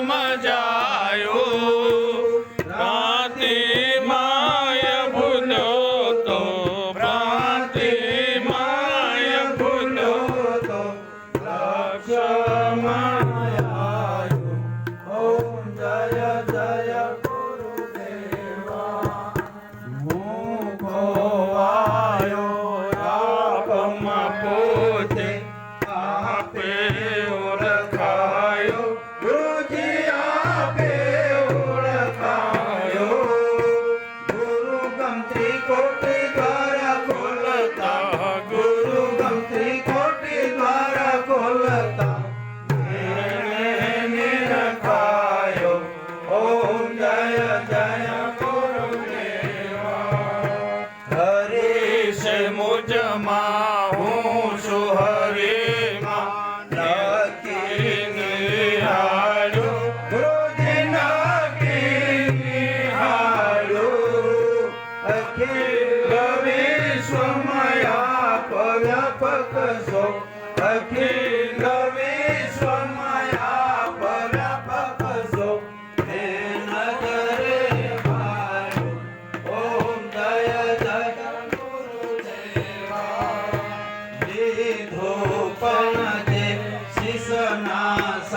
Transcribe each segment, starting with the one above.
સમજાયો રાતે ભુજમાં હું સુહરીમાં લખી નિહાળું. રોજ નાખી નિહાળું. અખિલ વિશ્વમયા પલપક સો અખિલ ಸರ್ವನಾಶ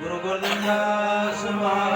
ਗੁਰੂ ਗੋਬਿੰਦ ਦਾਸ ਮਹਾਰਾਜ